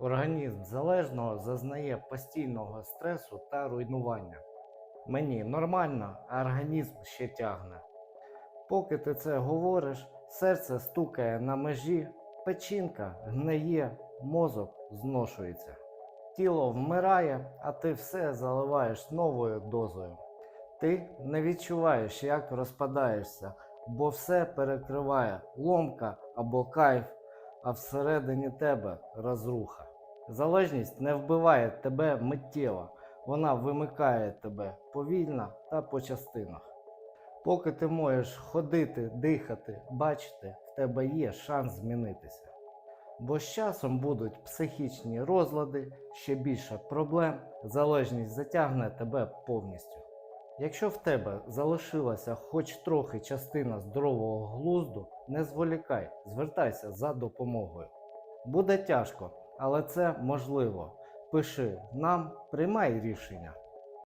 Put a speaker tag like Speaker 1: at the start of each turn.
Speaker 1: Організм залежного зазнає постійного стресу та руйнування. Мені нормально, а організм ще тягне. Поки ти це говориш, серце стукає на межі, печінка гниє, мозок зношується. Тіло вмирає, а ти все заливаєш новою дозою. Ти не відчуваєш, як розпадаєшся, бо все перекриває ломка або кайф, а всередині тебе розруха. Залежність не вбиває тебе миттєво, вона вимикає тебе повільно та по частинах. Поки ти можеш ходити, дихати, бачити, в тебе є шанс змінитися. Бо з часом будуть психічні розлади, ще більше проблем, залежність затягне тебе повністю. Якщо в тебе залишилася хоч трохи частина здорового глузду, не зволікай, звертайся за допомогою. Буде тяжко, але це можливо. Пиши нам, приймай рішення.